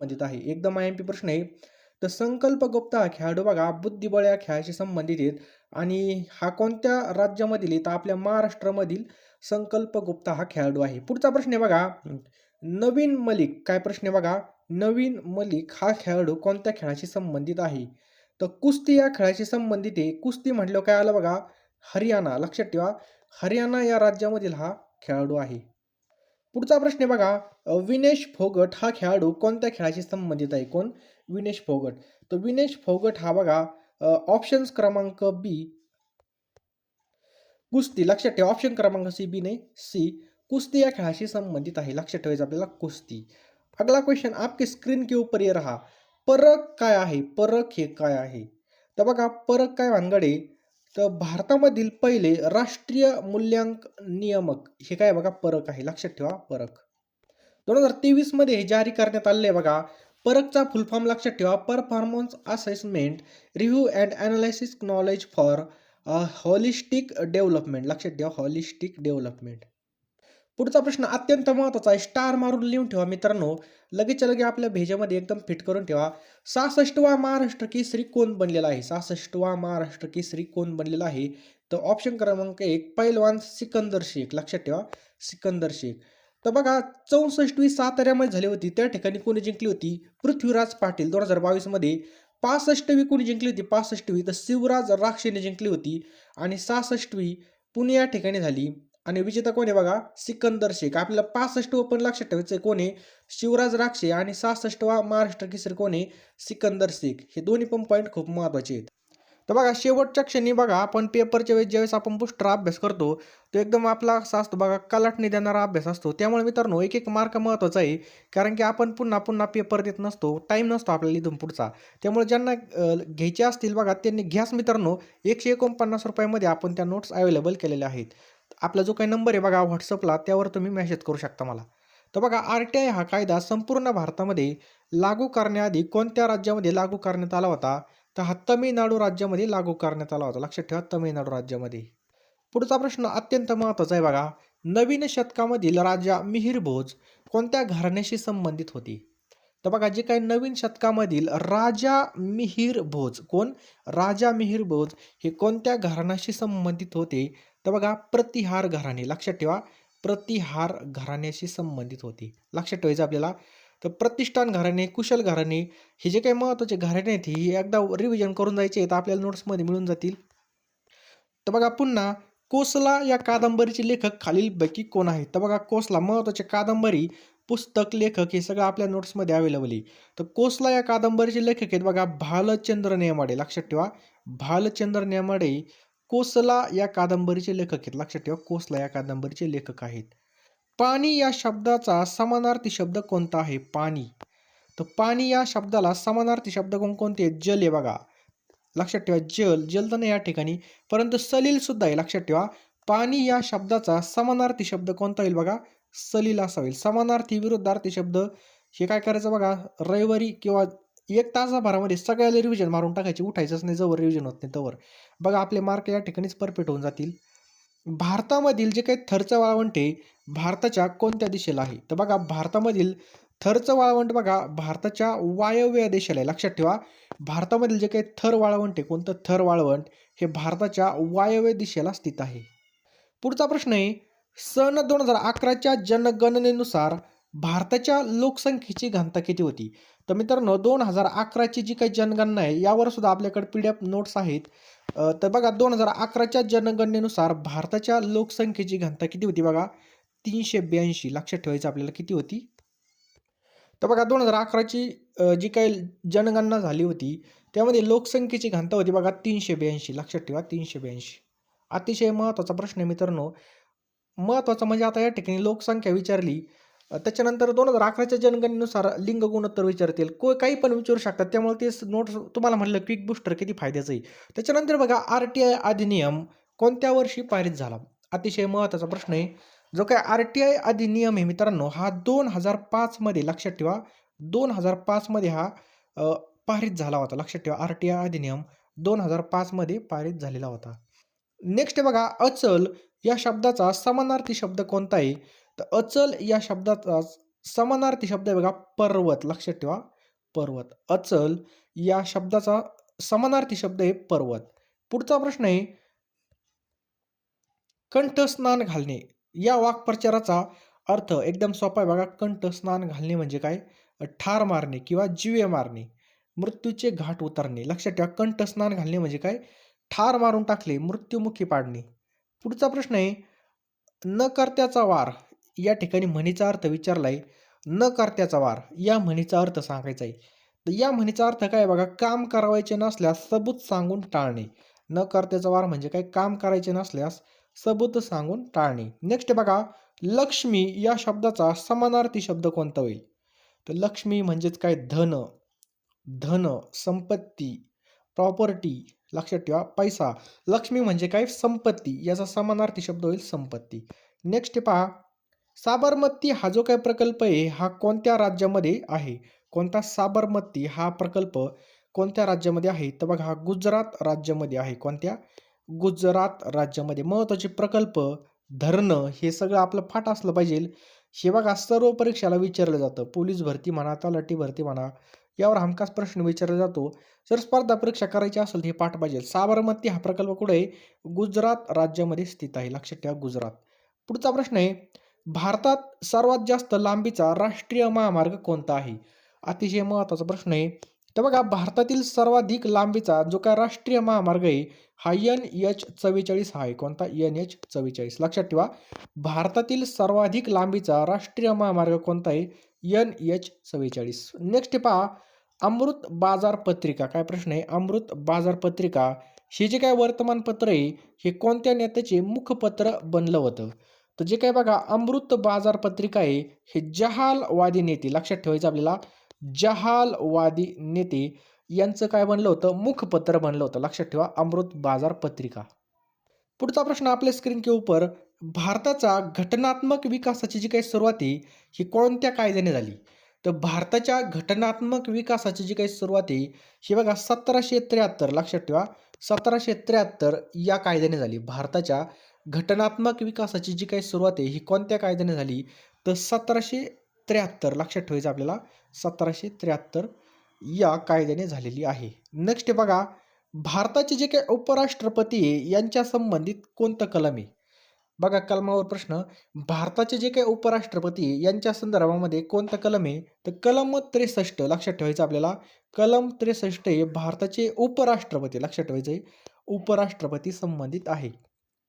संबंधित आहे. एकदम आय एम पी प्रश्न आहे तर संकल्प गुप्ता हा खेळाडू बघा बुद्धिबळ या खेळाशी संबंधित आहेत आणि हा कोणत्या राज्यामधील आहे तर आपल्या महाराष्ट्रामधील संकल्प गुप्ता हा खेळाडू आहे. पुढचा प्रश्न आहे बघा नवीन मलिक काय प्रश्न आहे बघा नवीन मलिक हा खेळाडू कोणत्या खेळाशी संबंधित आहे? तर कुस्ती या खेळाशी संबंधित आहे. कुस्ती म्हटलं काय आलं बघा हरियाणा लक्षात ठेवा हरियाणा या राज्यामधील हा खेळाडू आहे. पुढचा प्रश्न आहे बघा विनेश फोगट हा खेळाडू कोणत्या खेळाशी संबंधित आहे? कोण? विनेश फोगट. तर विनेश फोगट हा बघा ऑप्शन्स क्रमांक बी कुस्ती लक्षात ठेवा ऑप्शन क्रमांक सी बी नाही सी कुस्ती या खेळाशी संबंधित आहे. लक्षात ठेवायचं आपल्याला कुस्ती. अगला क्वेश्चन आपके स्क्रीन के ऊपर ये रहा. परक काय आहे? परक हे काय आहे? तर बघा परक काय भानगडे तर भारतामधील पहिले राष्ट्रीय मूल्यांक नियामक हे काय बघा परक आहे. लक्षात ठेवा परक. दोन हजार तेवीसमध्ये हे जारी करण्यात आलेले आहे बघा. परकचा फुल फॉर्म लक्षात ठेवा. Performance assessment review and analysis knowledge for holistic development लक्षात ठेवा हॉलिस्टिक डेव्हलपमेंट पुढचा प्रश्न अत्यंत महत्त्वाचा आहे. स्टार मारून लिहून ठेवा मित्रांनो. लगेचच्या लगे आपल्या भेजामध्ये एकदम फिट करून ठेवा. सहासष्टवा महाराष्ट्र केसरी कोण बनलेला आहे? सहासष्टवा महाराष्ट्र केसरी कोण बनलेला आहे? तर ऑप्शन क्रमांक एक पैलवान सिकंदर शेख. लक्षात ठेवा सिकंदर शेख. तर बघा चौसष्टवी साताऱ्यामध्ये झाली होती. त्या ठिकाणी कोणी जिंकली होती? पृथ्वीराज पाटील. दोन हजार बावीसमध्ये पासष्टवी कोणी जिंकली होती? पासष्टवी तर शिवराज राक्षेने जिंकली होती. आणि सहासष्टवी पुणे या ठिकाणी झाली. आणि विजेता कोण आहे बघा? सिकंदर शेख. आपल्याला पासष्ट पण लक्षात ठेवायचं आहे कोण आहे? शिवराज राक्षे आणि सहासष्टवा महाराष्ट्र केसरी कोण आहे? सिकंदर शेख. हे दोन्ही पण पॉईंट खूप महत्त्वाचे आहेत. तर बघा शेवटच्या क्षणी बघा आपण पेपरच्या वेळेस ज्यावेळेस आपण पुष्टर अभ्यास करतो तो एकदम आपला असा असतो बघा कलाटणी देणारा अभ्यास असतो. त्यामुळे मित्रांनो एक एक मार्क महत्त्वाचा आहे कारण की आपण पुन्हा पुन्हा पेपर देत नसतो टाईम नसतो आपल्याला इथून पुढचा. त्यामुळे ज्यांना घ्यायचे असतील बघा त्यांनी घ्यास मित्रांनो एकशे एकोणपन्नास रुपयामध्ये आपण त्या नोट्स अवेलेबल केलेल्या आहेत. आपला जो काही नंबर आहे बघा व्हॉट्सअपला त्यावर तुम्ही मेसेज करू शकता मला. तर बघा आर टी आय हा कायदा संपूर्ण भारतामध्ये लागू करण्याआधी कोणत्या राज्यामध्ये लागू करण्यात आला होता? तर हा तमिळनाडू राज्यामध्ये लागू करण्यात आला होता. लक्षात ठेवा तमिळनाडू राज्यामध्ये. पुढचा प्रश्न अत्यंत महत्त्वाचा आहे बघा. नवीन शतकामधील राजा मिहिर भोज कोणत्या घराण्याशी संबंधित होती? तर बघा जे काही नवीन शतकामधील राजा मिहिर भोज कोण? राजा मिहिर भोज हे कोणत्या घराण्याशी संबंधित होते? तर बघा प्रतिहार घराणे. लक्षात ठेवा प्रतिहार घराण्याशी संबंधित होती. लक्षात ठेवायचं आपल्याला. तर प्रतिष्ठान घराणे कुशल घराणे हे जे काही महत्त्वाचे घराणे आहेत ही एकदा रिव्हिजन करून जायचे तर आपल्याला नोट्समध्ये मिळून जातील. तर बघा पुन्हा कोसला या कादंबरीचे लेखक खालीलपैकी कोण आहेत? तर बघा कोसला महत्त्वाचे कादंबरी पुस्तक लेखक हे सगळं आपल्या नोट्समध्ये अवेलेबल आहे. तर कोसला या कादंबरीचे लेखक आहेत बघा भालचंद्र नेमाडे. लक्षात ठेवा भालचंद्र नेमाडे कोसला या कादंबरीचे लेखक आहेत. लक्षात ठेवा कोसला या कादंबरीचे लेखक आहेत. पाणी या शब्दाचा समानार्थी शब्द कोणता आहे? पाणी. तर पाणी या शब्दाला समानार्थी शब्द कोणकोणते आहेत? जल आहे बघा. लक्षात ठेवा जल जल तर नाही या ठिकाणी परंतु सलील सुद्धा आहे. लक्षात ठेवा पाणी या शब्दाचा समानार्थी शब्द कोणता होईल बघा? सलील असा होईल. समानार्थी विरुद्धार्थी शब्द हे काय करायचं बघा? रविवारी किंवा एक तासाभरामध्ये सगळ्याला रिव्हिजन मारून टाकायचे. उठायचंच नाही जवळ रिव्हिजन होत नाही तवर. बघा आपले मार्क या ठिकाणीच परफेक्ट होऊन जातील. भारतामधील जे काही थरचं वाळवंट आहे भारताच्या कोणत्या दिशेला आहे? तर बघा भारतामधील थरचं वाळवंट बघा भारताच्या वायव्य दिशेला आहे. लक्षात ठेवा भारतामधील जे काही थर वाळवंट आहे कोणतं थर वाळवंट हे भारताच्या वायव्य दिशेला स्थित आहे. पुढचा प्रश्न आहे सन दोन हजार अकराच्या जनगणनेनुसार भारताच्या लोकसंख्येची घनता किती होती? तर मित्रांनो दोन हजार अकराची जी काही जनगणना आहे यावर सुद्धा आपल्याकडे पी डी एफ नोट्स आहेत तर बघा दोन हजार अकराच्या जनगणनेनुसार भारताच्या लोकसंख्येची घनता किती होती बघा? तीनशे ब्याऐंशी. लक्षात ठेवायचं आपल्याला किती होती? तर बघा दोन हजार अकराची जी काही जनगणना झाली होती त्यामध्ये लोकसंख्येची घनता होती बघा तीनशे ब्याऐंशी. लक्षात ठेवा तीनशे ब्याऐंशी. अतिशय महत्त्वाचा प्रश्न आहे मित्रांनो. महत्त्वाचा म्हणजे आता या ठिकाणी लोकसंख्या विचारली त्याच्यानंतर दोन हजार अकराच्या जनगणनेनुसार लिंग गुणोत्तर विचारतील. को काही पण विचारू शकतात. त्यामुळे ते नोट्स तुम्हाला म्हटलं क्विक बुस्टर किती फायद्याचं आहे. त्याच्यानंतर बघा आर टी आय अधिनियम कोणत्या वर्षी पारित झाला? अतिशय महत्त्वाचा प्रश्न आहे. जो काय आर टी आय अधिनियम आहे मित्रांनो हा दोन हजार पाचमध्ये लक्षात ठेवा दोन हजार पाचमध्ये हा पारित झाला होता. लक्षात ठेवा आर टी आय अधिनियम दोन हजार पाचमध्ये पारित झालेला होता. नेक्स्ट बघा अचल या शब्दाचा समानार्थी शब्द कोणता आहे? तर अचल या शब्दाचा समानार्थी शब्द आहे बघा पर्वत. लक्षात ठेवा पर्वत. अचल या शब्दाचा समानार्थी शब्द आहे पर्वत. पुढचा प्रश्न आहे कंठस्नान घालणे. या वाक्प्रचाराचा अर्थ एकदम सोपा आहे बघा कंठस्नान घालणे म्हणजे काय? ठार मारणे किंवा जीवे मारणे मृत्यूचे घाट उतरणे. लक्षात ठेवा कंठस्नान घालणे म्हणजे काय? ठार मारून टाकले मृत्युमुखी पाडणे. पुढचा प्रश्न आहे न कर्त्याचा वार. या ठिकाणी म्हणीचा अर्थ विचारलाय न कर्त्याचा वार. या म्हणीचा अर्थ सांगायचा आहे तर या म्हणीचा अर्थ काय बघा काम करावायचे नसल्यास सबूत सांगून टाळणे. न कर्त्याचा वार म्हणजे काय? काम करायचे नसल्यास सबूत सांगून टाळणे. नेक्स्ट बघा लक्ष्मी या शब्दाचा समानार्थी शब्द कोणता होईल? तर लक्ष्मी म्हणजेच काय? धन. धन संपत्ती प्रॉपर्टी लक्षात ठेवा पैसा. लक्ष्मी म्हणजे काय? संपत्ती. याचा समानार्थी शब्द होईल संपत्ती. नेक्स्ट पहा साबरमती हा जो काय प्रकल्प आहे हा कोणत्या राज्यामध्ये आहे? कोणता साबरमती हा प्रकल्प कोणत्या राज्यामध्ये आहे? तर बघा हा गुजरात राज्यामध्ये आहे. कोणत्या? गुजरात राज्यामध्ये. महत्त्वाचे प्रकल्प धरणं हे सगळं आपलं फाट असलं पाहिजे. हे बघा सर्व परीक्षाला विचारलं जातं. पोलीस भरती म्हणा तलाठी भरती म्हणा यावर हमखास प्रश्न विचारला जातो. जर स्पर्धा परीक्षा करायची असेल तर हे पाठ पाहिजे. साबरमती हा प्रकल्प कुठे आहे? गुजरात राज्यामध्ये स्थित आहे. लक्षात ठेवा गुजरात. पुढचा प्रश्न आहे भारतात सर्वात जास्त लांबीचा राष्ट्रीय महामार्ग कोणता आहे? अतिशय महत्त्वाचा प्रश्न आहे. तर बघा भारतातील सर्वाधिक लांबीचा जो काय राष्ट्रीय महामार्ग आहे हा एन एच चव्वेचाळीस हा आहे. कोणता? एन एच चव्वेचाळीस. लक्षात ठेवा भारतातील सर्वाधिक लांबीचा राष्ट्रीय महामार्ग कोणता आहे? एन एच चव्वेचाळीस. नेक्स्ट पहा अमृत बाजार पत्रिका. काय प्रश्न आहे? अमृत बाजार पत्रिका. हे जे काय वर्तमानपत्र आहे हे कोणत्या नेत्याचे मुखपत्र बनलं होतं? तर जे काय बघा अमृत बाजार पत्रिका आहे हे जहालवादी नेते लक्षात ठेवायचं आपल्याला जहालवादी नेते यांचं काय बनलं होतं? मुखपत्र बनलं होतं. लक्षात ठेवा अमृत बाजार पत्रिका पुढचा प्रश्न आपल्या स्क्रीन के ऊपर भारताचा घटनात्मक विकासाची जी काही सुरुवात आहे ही कोणत्या कायद्याने झाली? तर भारताच्या घटनात्मक विकासाची जी काही सुरुवात आहे ही बघा सतराशे त्र्याहत्तर लक्षात ठेवा सतराशे त्र्याहत्तर या कायद्याने झाली. भारताच्या घटनात्मक विकासाची जी काही सुरुवात आहे ही कोणत्या कायद्याने झाली? तर सतराशे त्र्याहत्तर लक्षात ठेवायचं आपल्याला सतराशे त्र्याहत्तर या कायद्याने झालेली आहे. नेक्स्ट बघा भारताचे जे काही उपराष्ट्रपती आहे यांच्या संबंधित कोणतं कलम आहे? बघा कलमावर प्रश्न भारताचे जे काही उपराष्ट्रपती यांच्या संदर्भामध्ये कोणतं कलम आहे? तर कलम त्रेसष्ट लक्षात ठेवायचं आपल्याला कलम त्रेसष्ट हे भारताचे उपराष्ट्रपती लक्षात ठेवायचं आहे उपराष्ट्रपती संबंधित आहे.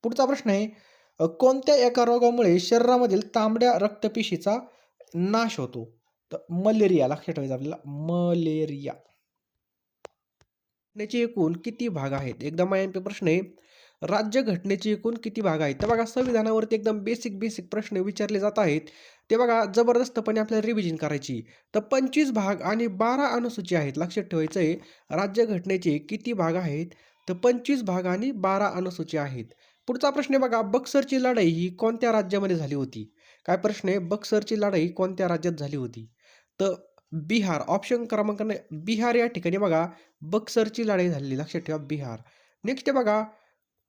पुढचा प्रश्न आहे कोणत्या एका रोगामुळे शरीरामधील तांबड्या रक्तपेशीचा नाश होतो? तर मलेरिया लक्षात ठेवायचं आपल्याला मलेरिया. घटनेचे एकूण किती भाग आहेत? एकदम आय एम पी प्रश्न आहे राज्य घटनेचे एकूण किती भाग आहेत? तर बघा संविधानावरती एकदम बेसिक बेसिक प्रश्न विचारले जात आहेत. ते बघा जबरदस्तपणे आपल्याला रिव्हिजन करायची. तर पंचवीस भाग आणि बारा अनुसूची आहेत. लक्षात ठेवायचं आहे राज्य घटनेचे किती भाग आहेत? तर पंचवीस भाग आणि बारा अनुसूची आहेत. पुढचा प्रश्न आहे बघा बक्सरची लढाई ही कोणत्या राज्यामध्ये झाली होती? काय प्रश्न आहे? बक्सरची लढाई कोणत्या राज्यात झाली होती? तर बिहार ऑप्शन क्रमांक बिहार या ठिकाणी बघा बक्सरची लढाई झालेली लक्षात ठेवा बिहार. नेक्स्ट आहे बघा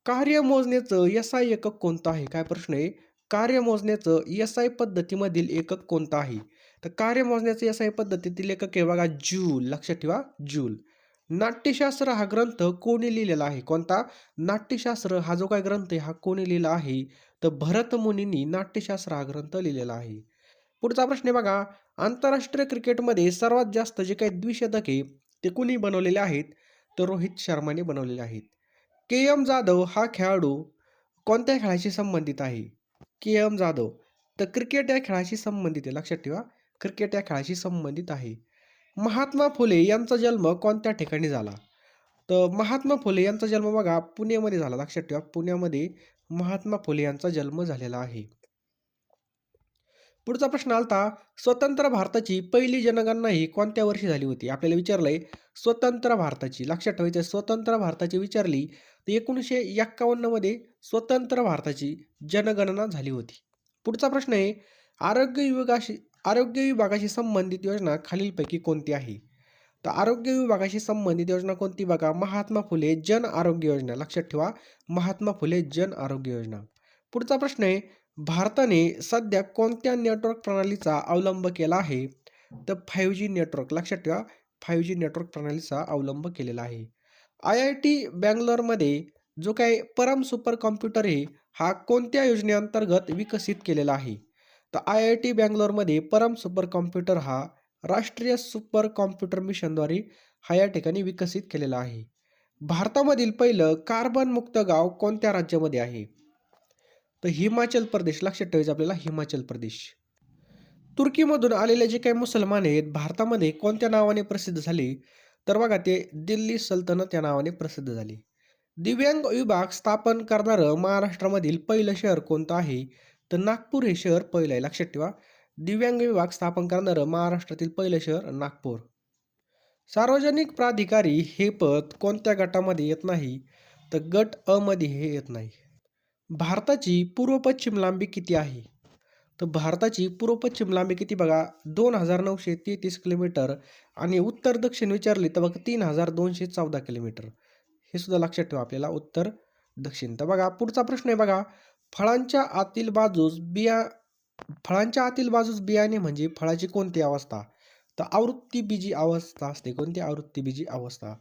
कार्य मोजण्याचं एस आय एकक कोणतं आहे? काय प्रश्न आहे? कार्य मोजण्याचं एस आय पद्धतीमधील एकक कोणतं आहे? तर कार्य मोजण्याचं एस आय पद्धतीतील एकक आहे बघा जूल लक्षात ठेवा जूल. नाट्यशास्त्र हा ग्रंथ कोणी लिहिलेला आहे? कोणता? नाट्यशास्त्र हा जो काय ग्रंथ आहे हा कोणी लिहिला आहे? तर भरत मुनींनी नाट्यशास्त्र हा ग्रंथ लिहिलेला आहे. पुढचा प्रश्न आहे बघा आंतरराष्ट्रीय क्रिकेटमध्ये सर्वात जास्त जे काही द्विशतके ते कुणी बनवलेले आहेत? तर रोहित शर्माने बनवलेले आहेत. के. एम. जाधव हा खेळाडू कोणत्या खेळाशी संबंधित आहे? के. एम. जाधव. तर क्रिकेट या खेळाशी संबंधित आहे. लक्षात ठेवा क्रिकेट या खेळाशी संबंधित आहे. महात्मा फुले यांचा जन्म कोणत्या ठिकाणी झाला? तर महात्मा फुले यांचा जन्म बघा पुण्यामध्ये झाला. लक्षात ठेवा पुण्यामध्ये महात्मा फुले यांचा जन्म झालेला आहे. पुढचा प्रश्न आलता स्वतंत्र भारताची पहिली जनगणना ही कोणत्या वर्षी झाली होती? आपल्याला विचारलंय स्वतंत्र भारताची. लक्षात ठेवायचं स्वतंत्र भारताची विचारली तर एकोणीसशे एक्कावन्नमध्ये स्वतंत्र भारताची जनगणना झाली होती. पुढचा प्रश्न आहे आरोग्य विभागाशी आरोग्य विभागाशी संबंधित योजना खालीलपैकी कोणती आहे? तर आरोग्य विभागाशी संबंधित योजना कोणती? बघा महात्मा फुले जन आरोग्य योजना. लक्षात ठेवा महात्मा फुले जन आरोग्य योजना. पुढचा प्रश्न आहे भारताने सध्या कोणत्या नेटवर्क प्रणालीचा अवलंब केला आहे? तर फाईव्ह जी नेटवर्क लक्षात ठेवा फाईव्ह जी नेटवर्क प्रणालीचा अवलंब केलेला आहे. आय आय टी बँगलोरमध्ये जो काही परम सुपर कॉम्प्युटर आहे हा कोणत्या योजनेअंतर्गत विकसित केलेला आहे? तर आय आय टी बँगलोरमध्ये परम सुपर कॉम्प्युटर हा राष्ट्रीय सुपर कॉम्प्युटर मिशनद्वारे हा या ठिकाणी विकसित केलेला आहे. भारतामधील पहिलं कार्बन मुक्त गाव कोणत्या राज्यामध्ये आहे? तर हिमाचल प्रदेश. लक्षात ठेवायचं आपल्याला हिमाचल प्रदेश. तुर्कीमधून आलेले जे काही मुसलमान आहेत भारतामध्ये कोणत्या नावाने प्रसिद्ध झाले? तर बघा ते दिल्ली सल्तनत या नावाने प्रसिद्ध झाले. दिव्यांग विभाग स्थापन करणारं महाराष्ट्रामधील पहिलं शहर कोणतं आहे? तर नागपूर हे शहर पहिलं आहे. लक्षात ठेवा. दिव्यांग विभाग स्थापन करणारं महाराष्ट्रातील पहिलं शहर नागपूर. सार्वजनिक प्राधिकारी हे पद कोणत्या गटामध्ये येत नाही तर गट अ मध्ये हे येत नाही. भारताची पूर्व पश्चिम लांबी किती आहे? तर भारताची पूर्व पश्चिम लांबी किती बघा? दोन हजार नऊशे तेहतीस किलोमीटर आणि उत्तर दक्षिण विचारली तर बघा तीन हजार दोनशे चौदा किलोमीटर. हे सुद्धा लक्षात ठेवा आपल्याला उत्तर दक्षिण. तर बघा पुढचा प्रश्न आहे बघा. फळांच्या आतील बाजूस बिया फळांच्या आतील बाजूस बियाणे म्हणजे फळाची कोणती अवस्था? तर आवृत्ती बीजी अवस्था असते. कोणती आवृत्ती बीजी अवस्था?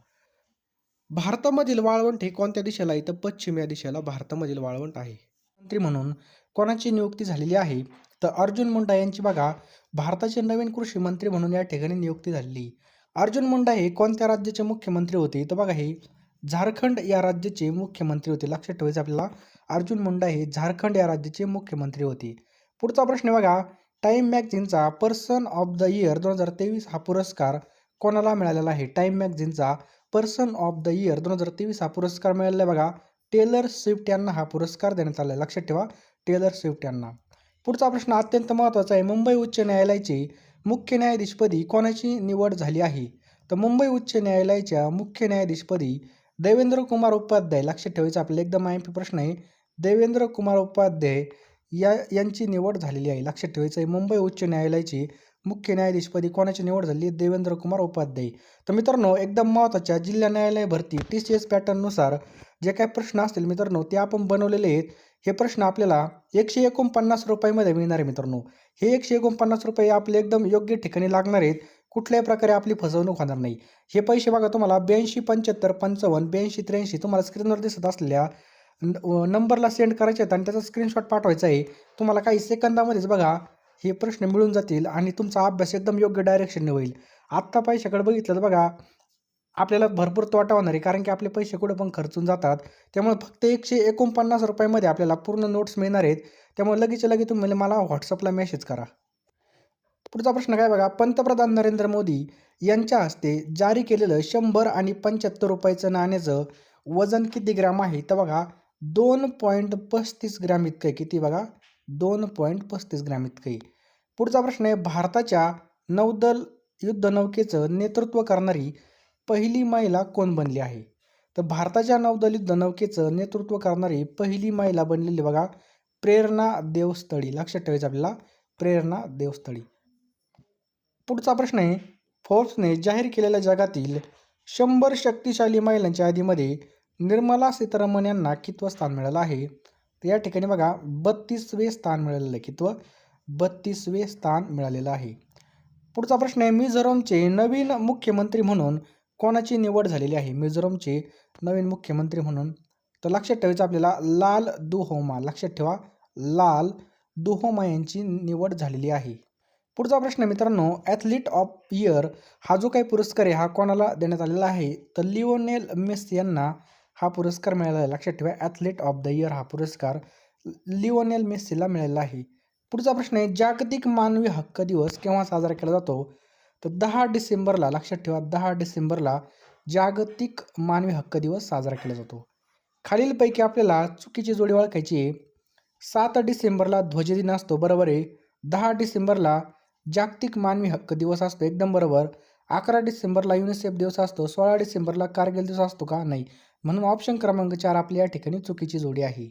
भारतामधील वाळवंट हे कोणत्या दिशेला आहे? तर पश्चिम या दिशेला भारतामधील वाळवंट आहे. मंत्री म्हणून कोणाची नियुक्ती झालेली आहे? तर अर्जुन मुंडा यांची बघा. भारताचे नवीन कृषी मंत्री म्हणून या ठिकाणी नियुक्ती झालेली. अर्जुन मुंडा हे कोणत्या राज्याचे मुख्यमंत्री होते? तर बघा हे झारखंड या राज्याचे मुख्यमंत्री होते. लक्षात ठेवायचं आपल्याला. अर्जुन मुंडा हे झारखंड या राज्याचे मुख्यमंत्री होते. पुढचा प्रश्न बघा. टाईम मॅगझिनचा पर्सन ऑफ द इयर दोन हजार तेवीस हा पुरस्कार कोणाला मिळालेला आहे? टाईम मॅगझिनचा पर्सन ऑफ द इयर दोन हजार तेवीस हा पुरस्कार मिळालेला बघा. टेलर स्विफ्ट यांना हा पुरस्कार देण्यात आला आहे. लक्षात ठेवा. टेलर स्विफ्ट यांना. पुढचा प्रश्न अत्यंत महत्त्वाचा आहे. मुंबई उच्च न्यायालयाचे मुख्य न्यायाधीशपदी कोणाची निवड झाली आहे? तर मुंबई उच्च न्यायालयाच्या मुख्य न्यायाधीशपदी देवेंद्र कुमार उपाध्याय लक्षात ठेवायचं आपल्याला एकदम आय प्रश्न आहे. देवेंद्र कुमार उपाध्याय या यांची निवड झालेली आहे. लक्षात ठेवायचं आहे मुंबई उच्च न्यायालयाची मुख्य न्यायाधीशपदी कोणाची निवड झाली? देवेंद्र कुमार उपाध्याय. तर मित्रांनो एकदम महत्त्वाच्या जिल्हा न्यायालय भरती टी सी एस पॅटर्ननुसार जे काही प्रश्न असतील मित्रांनो ते आपण बनवलेले आहेत. हे प्रश्न आपल्याला एकशे एकोणपन्नास रुपयामध्ये मिळणार आहे मित्रांनो. हे एकशे एकोणपन्नास रुपये आपले एकदम योग्य ठिकाणी लागणार आहेत. कुठल्याही प्रकारे आपली फसवणूक होणार नाही. हे पैसे बघा तुम्हाला ब्याऐंशी पंच्याहत्तर पंचावन्न ब्याऐंशी त्र्याऐंशी तुम्हाला स्क्रीनवर दिसत असलेल्या न- नंबरला सेंड करायचे आहेत आणि त्याचा स्क्रीनशॉट पाठवायचा आहे. तुम्हाला काही सेकंदामध्येच बघा हे प्रश्न मिळून जातील आणि तुमचा अभ्यास एकदम योग्य डायरेक्शनने होईल. आत्ता पैशाकडे बघितलं तर बघा आपल्याला भरपूर तोटा होणार आहे कारण की आपले पैसे कुठं पण खर्चून जातात. त्यामुळे फक्त एकशे एकोणपन्नास रुपयामध्ये आपल्याला पूर्ण नोट्स मिळणार आहेत. त्यामुळे लगेच लगेच तुम्ही मला व्हॉट्सअपला मेसेज करा. पुढचा प्रश्न काय बघा? पंतप्रधान नरेंद्र मोदी यांच्या हस्ते जारी केलेलं शंभर आणि पंच्याहत्तर रुपयाचं नाण्याचं वजन किती ग्रॅम आहे? तर बघा दोन पॉईंट पस्तीस ग्रॅम इतकं आहे. किती बघा? दोन पॉईंट पस्तीस ग्रॅम इतकं आहे. पुढचा प्रश्न आहे भारताच्या नौदल युद्धनौकेचं नेतृत्व करणारी पहिली महिला कोण बनली आहे? तर भारताच्या नौदल युद्धनौकेचं नेतृत्व करणारी पहिली महिला बनलेली बघा प्रेरणा देवस्थळी. लक्षात ठेवायचं आपल्याला प्रेरणा देवस्थळी. पुढचा प्रश्न आहे. फोर्ब्सने जाहीर केलेल्या जगातील शंभर शक्तिशाली महिलांच्या यादीमध्ये निर्मला सीतारामन यांना कितवं स्थान मिळालं आहे? तर या ठिकाणी बघा बत्तीसवे स्थान मिळालेलं कितवं? बत्तीसवे स्थान मिळालेलं आहे. पुढचा प्रश्न आहे मिझोरमचे नवीन मुख्यमंत्री म्हणून कोणाची निवड झालेली आहे? मिझोरमचे नवीन मुख्यमंत्री म्हणून. तर लक्षात ठेवायचं आपल्याला लाल दुहोमा. लक्षात ठेवा लाल दुहोमा यांची निवड झालेली आहे. पुढचा प्रश्न मित्रांनो ॲथलीट ऑफ इयर हा जो काही पुरस्कार आहे हा कोणाला देण्यात आलेला आहे? तर लिओनेल मेस्सी यांना हा पुरस्कार मिळाला आहे. लक्षात ठेवा ॲथलीट ऑफ द इयर हा पुरस्कार लिओनेल मेस्सीला मिळालेला आहे. पुढचा प्रश्न आहे जागतिक मानवी हक्क दिवस केव्हा साजरा केला जातो? तर दहा डिसेंबरला लक्षात ठेवा दहा डिसेंबरला जागतिक मानवी हक्क दिवस साजरा केला जातो. खालीलपैकी आपल्याला चुकीची जोडी ओळखायची आहे. सात डिसेंबरला ध्वजदिन असतो बरोबर आहे. दहा डिसेंबरला जागतिक मानवी हक्क दिवस असतो एकदम बरोबर. अकरा डिसेंबरला युनिसेफ दिवस असतो सोळा डिसेंबरला कारगिल दिवस असतो का? नाही. म्हणून ऑप्शन क्रमांक चार आपल्या या ठिकाणी चुकीची जोडी आहे.